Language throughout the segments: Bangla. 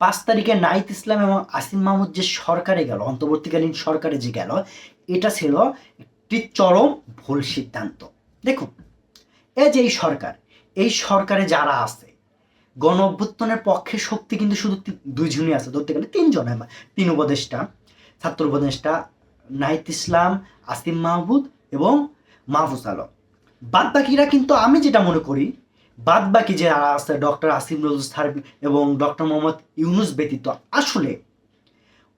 পাঁচ তারিখে নাইত ইসলাম এবং আসিম মাহমুদ যে সরকারে গেল, অন্তর্বর্তীকালীন সরকারে যে গেল, এটা ছিল একটি চরম ভুল সিদ্ধান্ত। দেখুন, এই যে এই সরকার, এই সরকারে যারা আছে, গণ অভ্যুত্থানের পক্ষে শক্তি কিন্তু শুধু দুইজনই আছে। ধরতে গেলে তিনজন তিন উপদেষ্টা, ছাত্র উপদেষ্টা নাইত ইসলাম, আসিম মাহমুদ এবং মাহফুজ আলম। বাদ বাকিরা কিন্তু আমি যেটা মনে করি বাদ বাকি যে আছে ডক্টর আসিম নজরুল স্যার এবং ডক্টর মোহাম্মদ ইউনুস ব্যতীত আসলে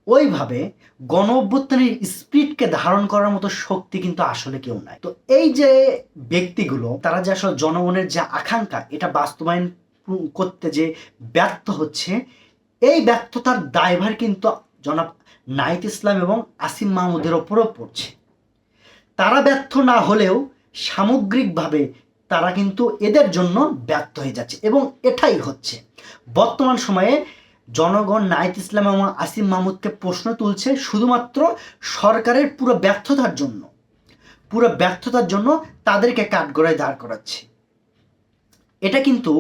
ওইভাবে গণ অভ্যুত্থানের স্পিরিটকে ধারণ করার মতো শক্তি কিন্তু আসলে কেউ নাই। তো এই যে ব্যক্তিগুলো, তারা যে আসলে জনগণের যে আকাঙ্ক্ষা, এটা বাস্তবায়ন করতে যে ব্যর্থ হচ্ছে, এই ব্যর্থতার দায়ভার কিন্তু জনাব নাইত ইসলাম এবং আসিম মাহমুদের ওপরও পড়ছে। তারা ব্যর্থ না হলেও সামগ্রিকভাবে তারা কিন্তু এদের জন্য ব্যর্থ হয়ে যাচ্ছে এবং এটাই হচ্ছে। বর্তমান সময়ে জনগণ নাইত ইসলাম এবং আসিম মাহমুদকে প্রশ্ন তুলছে শুধুমাত্র সরকারের পুরো ব্যর্থতার জন্য। পুরো ব্যর্থতার জন্য তাদেরকে কাঠগড়ায় দাঁড় করাচ্ছে। এটা কিন্তু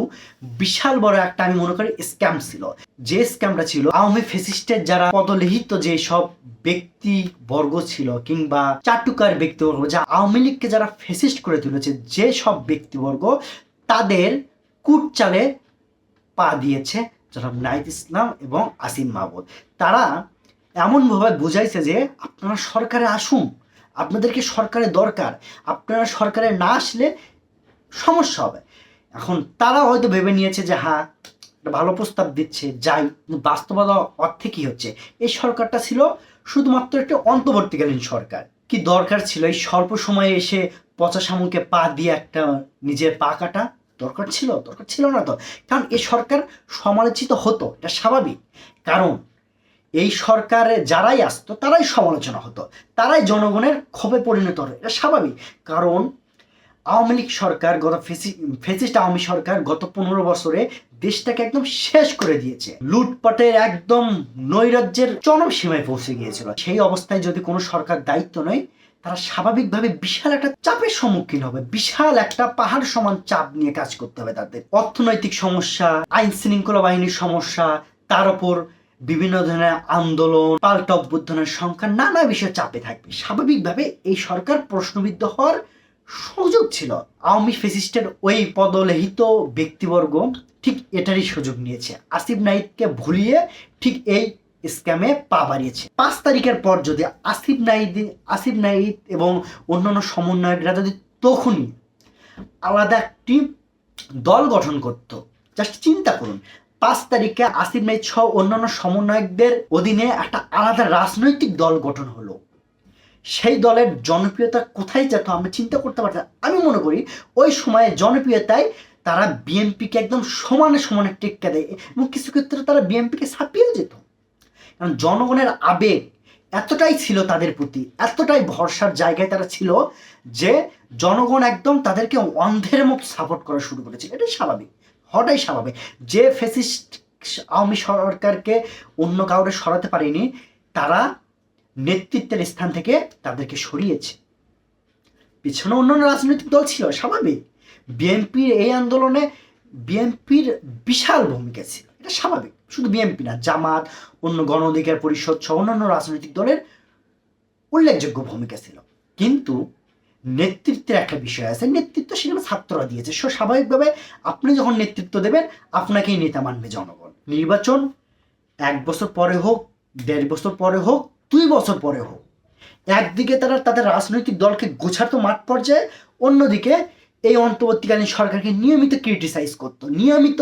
বিশাল বড় একটা, আমি মনে করি স্ক্যাম ছিল। যে স্ক্যামটা ছিল, আওয়ামী ফেসিস্টের যারা পদলিখিত যে সব ব্যক্তি বর্গ ছিল কিংবা চাটুকার ব্যক্তিবর্গ, যা আওয়ামী লীগকে যারা ফেসিস্ট করে তুলেছে, যে সব ব্যক্তিবর্গ, তাদের কুটচালে পা দিয়েছে যারা নাইত ইসলাম এবং আসিম মাহবুদ তারা এমনভাবে বুঝাইছে যে, আপনারা সরকারে আসুন, আপনাদেরকে সরকারের দরকার, আপনারা সরকারে না আসলে সমস্যা হবে। এখন তারা হয়তো ভেবে নিয়েছে যে হ্যাঁ ভালো প্রস্তাব দিচ্ছে, যাই বাস্তবতা অর্থে কি হচ্ছে? এই সরকারটা ছিল শুধুমাত্র একটি অন্তর্বর্তীকালীন সরকার। কি দরকার ছিল? এই স্বল্প সময়ে এসে পচা শামুকে পা দিয়ে একটা নিজের পা কাটা? দরকার ছিল দরকার ছিল না তো। কারণ এই সরকার সমালোচিত হতো, এটা স্বাভাবিক। কারণ এই সরকারে যারাই আসতো, তারাই সমালোচনা হতো। তারাই জনগণের ক্ষোভে পরিণত হতো, এটা স্বাভাবিক। কারণ আওয়ামী লীগ সরকার গত ফেসিস্ট আওয়ামী সরকার গত পনেরো বছরে দেশটাকে একদম শেষ করে দিয়েছে। লুটপাটের একদম নৈরাজ্যের চরম সীমায় পৌঁছে গিয়েছিল। সেই অবস্থায় যদি কোনো সরকার দায়িত্ব নেয়, তারা স্বাভাবিকভাবে বিশাল একটা চাপের সম্মুখীন হবে। বিশাল একটা পাহাড় সমান চাপ নিয়ে কাজ করতে হবে তাদের। অর্থনৈতিক সমস্যা, আইন শৃঙ্খলা বাহিনীর সমস্যা, তার উপর বিভিন্ন ধরনের আন্দোলন, পাল্টা অভ্যুত্থানের সংখ্যা, নানা বিষয়ে চাপে থাকবে। স্বাভাবিকভাবে এই সরকার প্রশ্নবিদ্ধ হওয়ার সুযোগ ছিল। আওয়ামী ফেসিস্টের ওই পদলেহিত ব্যক্তিবর্গ ঠিক এটারই সুযোগ নিয়েছে। আসিফ নাইদকে ভুলিয়ে ঠিক এই স্ক্যামে পা বাড়িয়েছে। পাঁচ তারিখের পর যদি আসিফ নাইদ আসিফ নাইদ এবং অন্যান্য সমন্বয়করা যদি তখনই আলাদা একটি দল গঠন করত জাস্ট চিন্তা করুন, পাঁচ তারিখে আসিফ নাইদ সহ অন্যান্য সমন্বয়কদের অধীনে একটা আলাদা রাজনৈতিক দল গঠন হলো। সেই দলের জনপ্রিয়তা কোথায় যেত আমরা চিন্তা করতে পারতাম আমি মনে করি ওই সময়ে জনপ্রিয়তায় তারা বিএনপিকে একদম সমানে সমানে টেক্কা দেয় এবং কিছু ক্ষেত্রে তারা বিএনপিকে ছাপিয়েও যেত। কারণ জনগণের আবেগ এতটাই ছিল তাদের প্রতি, এতটাই ভরসার জায়গায় তারা ছিল যে জনগণ একদম তাদেরকে অন্ধের মতো সাপোর্ট করা শুরু করেছে। এটাই স্বাভাবিক, হওয়াটাই স্বাভাবিক। যে ফেসিস্ট আওয়ামী সরকারকে অন্য কাউরে সরাতে পারেনি, তারা নেতৃত্বের স্থান থেকে তাদেরকে সরিয়েছে। পিছনে অন্যান্য রাজনৈতিক দল ছিল, স্বাভাবিক। বিএনপির এই আন্দোলনে বিএনপির বিশাল ভূমিকা ছিল। এটা স্বাভাবিক। শুধু বিএনপি না, জামাত, অন্য গণ অধিকার পরিষদ সহ অন্যান্য রাজনৈতিক দলের উল্লেখযোগ্য ভূমিকা ছিল। কিন্তু নেতৃত্বের একটা বিষয় আছে, নেতৃত্ব সেখানে ছাত্ররা দিয়েছে। সো স্বাভাবিকভাবে আপনি যখন নেতৃত্ব দেবেন, আপনাকেই নেতা মানবে জনগণ। নির্বাচন এক বছর পরে হোক, দেড় বছর পরে হোক দুই বছর পরে হোক। একদিকে তারা তাদের রাজনৈতিক দলকে গোছাতো মাঠ পর্যায়ে, অন্যদিকে এই অন্তর্বর্তীকালীন সরকারকে নিয়মিত ক্রিটিসাইজ করতো। নিয়মিত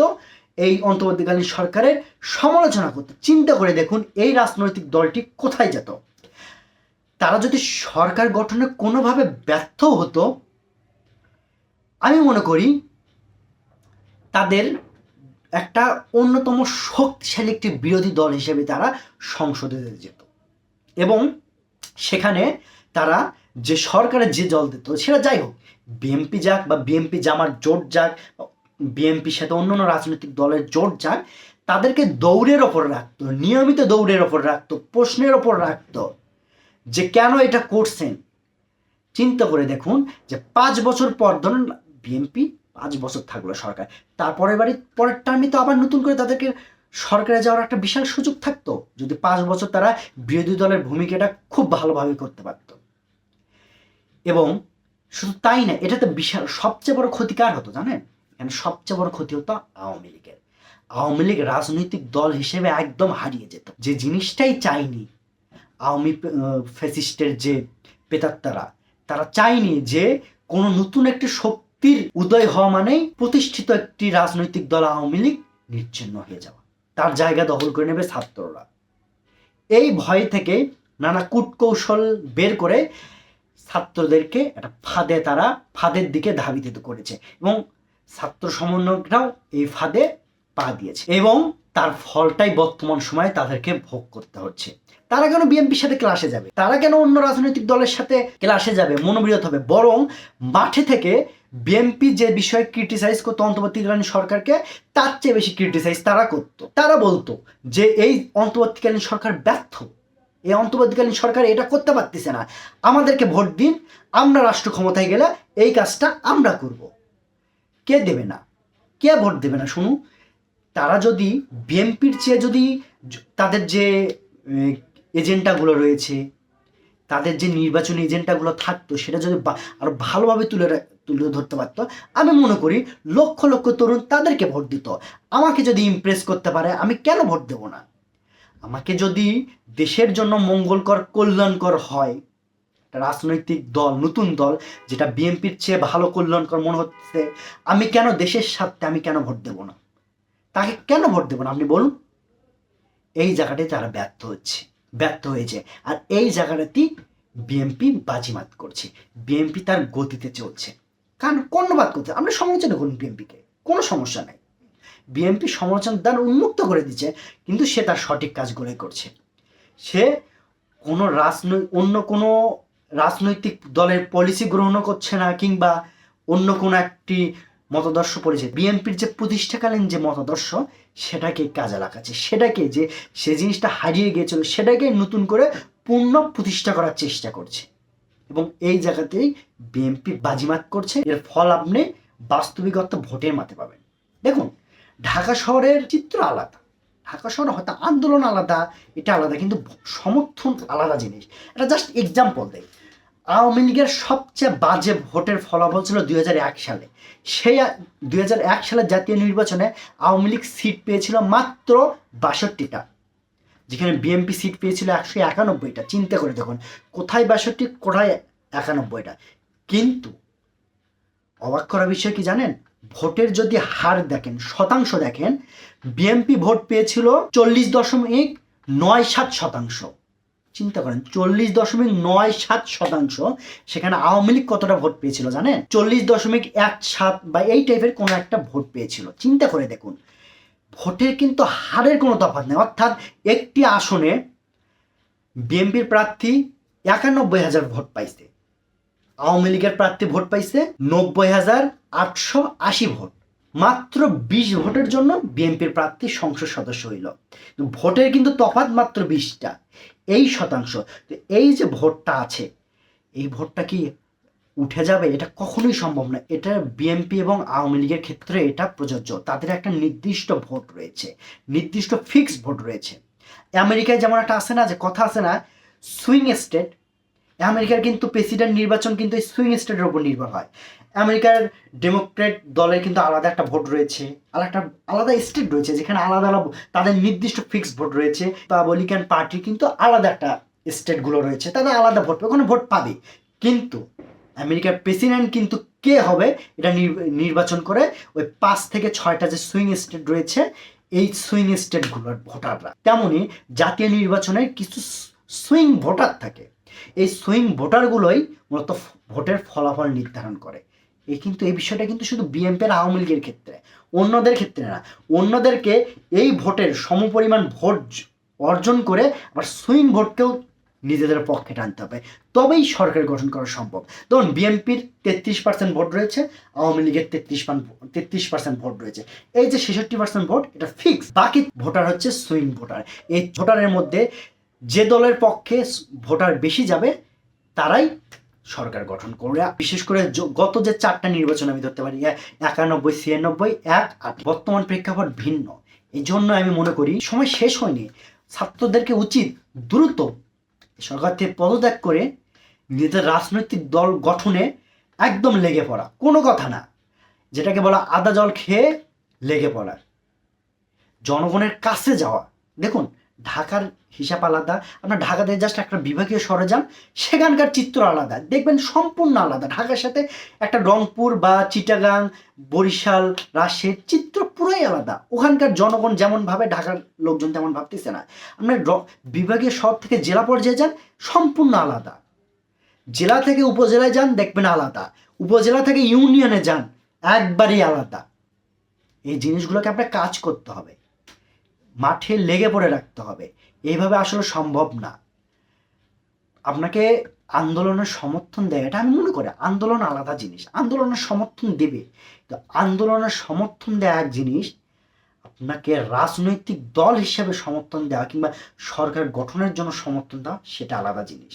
এই অন্তর্বর্তীকালীন সরকারের সমালোচনা করতো। চিন্তা করে দেখুন, এই রাজনৈতিক দলটি কোথায় যেত? তারা যদি সরকার গঠনে কোনোভাবে ব্যর্থ হতো, আমি মনে করি তাদের একটা অন্যতম শক্তিশালী একটি বিরোধী দল হিসেবে তারা সংসদে যেত। এবং সেখানে তারা যে সরকারের যে জল দিত, সেটা যাই হোক বিএনপি যাক বা বিএনপি জামার জোট যাক বিএনপির সাথে অন্য অন্য রাজনৈতিক দলের জোট যাক, তাদেরকে দৌড়ের ওপর রাখতো, নিয়মিত দৌড়ের ওপর রাখতো, প্রশ্নের ওপর রাখতো যে কেন এটা করছেন। চিন্তা করে দেখুন যে পাঁচ বছর পর ধরুন বিএনপি পাঁচ বছর থাকল সরকার তারপরে বাড়ি পরের টার্মে তো আবার নতুন করে তাদেরকে সরকারে যাওয়ার একটা বিশাল সুযোগ থাকতো, যদি পাঁচ বছর তারা বিরোধী দলের ভূমিকাটা খুব ভালোভাবে করতে পারত। এবং শুধু তাই না, এটাতে বিশাল, সবচেয়ে বড় ক্ষতিকার হতো, জানেন? এখানে সবচেয়ে বড় ক্ষতি হতো আওয়ামী লীগের। আওয়ামী লীগ রাজনৈতিক দল হিসেবে একদম হারিয়ে যেত। যে জিনিসটাই চাইনি আওয়ামী ফেসিস্টের যে পেতাত্তারা, তারা চায়নি যে কোনো নতুন একটি শক্তির উদয় হওয়া মানেই প্রতিষ্ঠিত একটি রাজনৈতিক দল আওয়ামী লীগ নিচ্ছিন্ন হয়ে যাওয়া। তার জায়গা দখল করে নেবে ছাত্ররা। এই ভয় থেকে নানা কূটকৌশল বের করে ছাত্রদেরকে একটা ফাঁদে তারা ফাঁদের দিকে ধাবিত করেছে এবং ছাত্র সমন্বয়করাও এই ফাঁদে পা দিয়েছে এবং তার ফলটাই বর্তমান সময়ে তাদেরকে ভোগ করতে হচ্ছে। তারা কেন বিএনপির সাথে ক্লাসে যাবে? তারা কেন অন্য রাজনৈতিক দলের সাথে ক্লাসে যাবে? মনোবিরত হবে। বরং মাঠে থেকে বিএনপি যে বিষয়ে ক্রিটিসাইজ করতো অন্তর্বর্তীকালীন সরকারকে তার চেয়ে বেশি ক্রিটিসাইজ তারা করতো। তারা বলতো যে এই অন্তর্বর্তীকালীন সরকার ব্যর্থ। এই অন্তর্বর্তীকালীন সরকার এটা করতে পারতেছে না। আমাদেরকে ভোট দিন আমরা রাষ্ট্র ক্ষমতায় গেলে এই কাজটা আমরা করব। কে দেবে না? কে ভোট দেবে না? শুনুন তারা যদি বিএনপির চেয়ে যদি তাদের যে এ, এজেন্ডাগুলো রয়েছে তাদের যে নির্বাচনী এজেন্ডাগুলো থাকতো সেটা যদি বা- আরও ভালোভাবে তুলে তুলে ধরতে পারতো। আমি মনে করি লক্ষ লক্ষ তরুণ তাদেরকে ভোট দিত। আমাকে যদি ইমপ্রেস করতে পারে, আমি কেন ভোট দেব না? আমাকে যদি দেশের জন্য মঙ্গলকর, কল্যাণকর হয় রাজনৈতিক দল, নতুন দল, যেটা বিএনপির চেয়ে ভালো, কল্যাণকর মনে হচ্ছে, আমি কেন দেশের স্বার্থে আমি কেন ভোট দেব না? তাকে কেন ভোট দেব না? আপনি বলুন। এই জায়গাটায় তারা ব্যর্থ হচ্ছে, ব্যর্থ হয়েছে। আর এই জায়গাটাতেই বিএনপি বাজিমাত করছে। বিএনপি তার গতিতে চলছে। কারণ কর্ণবাদ করতে আমরা সমালোচনা করুন বিএনপিকে কোনো সমস্যা নাই। বিএনপি সমালোচনা দ্বার উন্মুক্ত করে দিচ্ছে, কিন্তু সে তার সঠিক কাজগুলোই করছে। সে কোনো রাজনৈ, অন্য কোনো রাজনৈতিক দলের পলিসি গ্রহণ করছে না, কিংবা অন্য কোনো একটি মতাদর্শ পড়েছে বিএনপির যে প্রতিষ্ঠাকালীন যে মতাদর্শ সেটাকে কাজে লাগাচ্ছে। সেটাকে যে, সে জিনিসটা হারিয়ে গিয়েছিল সেটাকে নতুন করে পূর্ণ প্রতিষ্ঠা করার চেষ্টা করছে। এবং এই জায়গাতেই বিএনপি বাজিমাত করছে। এর ফল আপনি বাস্তবিকত ভোটের মাঠে পাবেন। দেখুন, ঢাকা শহরের চিত্র আলাদা। ঢাকা শহরে হয়তো আন্দোলন আলাদা, এটা আলাদা, কিন্তু সমর্থন আলাদা জিনিস। এটা জাস্ট এক্সাম্পল দেয় আওয়ামী লীগের সবচেয়ে বাজে ভোটের ফলাফল ছিল দুই হাজার এক সালে। সেই দুই হাজার এক সালের জাতীয় নির্বাচনে আওয়ামী লীগ সিট পেয়েছিল মাত্র বাষট্টিটা। যেখানে বিএমপি সিট পেয়েছিল একশো একানব্বইটা। চিন্তা করে দেখুন, কোথায় বাষট্টি, কোথায় একানব্বইটা। কিন্তু অবাক করা বিষয় কি জানেন? ভোটের যদি হার দেখেন, শতাংশ দেখেন বিএনপি ভোট পেয়েছিল চল্লিশ দশমিক নয় সাত শতাংশ। চিন্তা করেন, চল্লিশ দশমিক নয় সাত শতাংশ, সেখানে আওয়ামী লীগ কতটা ভোট পেয়েছিল জানেন? চল্লিশ দশমিক এক সাত বা এই টাইপের কোনো একটা ভোট পেয়েছিল। চিন্তা করে দেখুন ভোটের কিন্তু হারের কোনো তফাত নেই। অর্থাৎ একটি আসনে বিএনপির প্রার্থী একানব্বই হাজার ভোট পাইছে। আওয়ামী লীগের প্রার্থী ভোট পাইছে নব্বই হাজার আটশো আশি ভোট। মাত্র বিশ ভোটের জন্য বিএনপির প্রার্থী সংসদ সদস্য হইল। ভোটের কিন্তু তফাত মাত্র বিশটা, এই শতাংশ। তো এই যে ভোটটা আছে, এই ভোটটা কি উঠে যাবে এটা কখনোই সম্ভব না। এটা বিএনপি এবং আওয়ামী লীগের ক্ষেত্রে এটা প্রযোজ্য। তাদের একটা নির্দিষ্ট ভোট রয়েছে, নির্দিষ্ট ফিক্সড ভোট রয়েছে। আমেরিকায় যেমন একটা আছে না, যে কথা আছে না সুইং স্টেট আমেরিকার কিন্তু প্রেসিডেন্ট নির্বাচন কিন্তু এই সুইং স্টেটের উপর নির্ভর হয়। আমেরিকার ডেমোক্রেট দলের কিন্তু আলাদা একটা ভোট রয়েছে আলাদা একটা আলাদা স্টেট রয়েছে, যেখানে আলাদা আলাদা তাদের নির্দিষ্ট ফিক্সড ভোট রয়েছে। রিপাবলিকান পার্টি কিন্তু আলাদা একটা স্টেটগুলো রয়েছে, তাদের আলাদা ভোট, ওখানে ভোট পাবে। কিন্তু আমেরিকার প্রেসিডেন্ট কিন্তু কে হবে এটা নির- নির্বাচন করে ওই পাঁচ থেকে ছয়টা যে সুইং স্টেট রয়েছে, এই সুইং স্টেটগুলোর ভোটাররা। তেমনি জাতীয় নির্বাচনের কিছু সুইং ভোটার থাকে। এই সুইং ভোটারগুলোই মূলত ভোটের ফলাফল নির্ধারণ করে। এই কিন্তু, এই বিষয়টা কিন্তু শুধু বিএনপি আর আওয়ামী লীগের ক্ষেত্রে, অন্যদের ক্ষেত্রে না। অন্যদেরকে এই ভোটের সমপরিমাণ ভোট অর্জন করে আবার সুইং ভোটকেও নিজেদের পক্ষে টানতে হবে। তবেই সরকার গঠন করা সম্ভব। ধরুন, বিএনপির তেত্রিশ পার্সেন্ট ভোট রয়েছে, আওয়ামী লীগের তেত্রিশ তেত্রিশ পার্সেন্ট ভোট রয়েছে। এই যে ছেষট্টি পার্সেন্ট ভোট, এটা ফিক্স বাকি ভোটার হচ্ছে সুইং ভোটার। এই ভোটারের মধ্যে যে দলের পক্ষে ভোটার বেশি যাবে, তারাই সরকার গঠন করবে। বিশেষ করে গত যে চারটা নির্বাচন আমি ধরতে পারি একানব্বই, ছিয়ানব্বই, এক, আট, বর্তমান প্রেক্ষাপট ভিন্ন। এই জন্য আমি মনে করি, সময় শেষ হয়নি। ছাত্রদেরকে উচিত দ্রুত সরকার থেকে পদত্যাগ করে নিজেদের রাজনৈতিক দল গঠনে একদম লেগে পড়া। কোনো কথা না। যেটাকে বলা আদা জল খেয়ে লেগে পড়া। জনগণের কাছে যাওয়া। দেখুন ঢাকার হিসাব আলাদা। আপনার ঢাকাতে জাস্ট একটা বিভাগীয় শহরে যান, সেখানকার চিত্র আলাদা। দেখবেন সম্পূর্ণ আলাদা। ঢাকার সাথে একটা রংপুর বা চিটাগাং, বরিশাল, রাজশাহীর চিত্র পুরোই আলাদা। ওখানকার জনগণ যেমন ভাবে, ঢাকার লোকজন তেমন ভাবতেছে না। আপনার বিভাগীয় শহর থেকে জেলা পর্যায়ে যান, সম্পূর্ণ আলাদা। জেলা থেকে উপজেলায় যান, দেখবেন আলাদা। উপজেলা থেকে ইউনিয়নে যান, একবারই আলাদা। এই জিনিসগুলোকে আপনার কাজ করতে হবে। মাঠে লেগে পড়ে রাখতে হবে। এইভাবে আসলে সম্ভব না। আপনাকে আন্দোলনের সমর্থন দেয় এটা আমি মনে করি। আন্দোলন আলাদা জিনিস। আন্দোলনের সমর্থন দেবে। তো আন্দোলনের সমর্থন দেওয়া এক জিনিস, আপনাকে রাজনৈতিক দল হিসেবে সমর্থন দেওয়া কিংবা সরকার গঠনের জন্য সমর্থন দেওয়া, সেটা আলাদা জিনিস।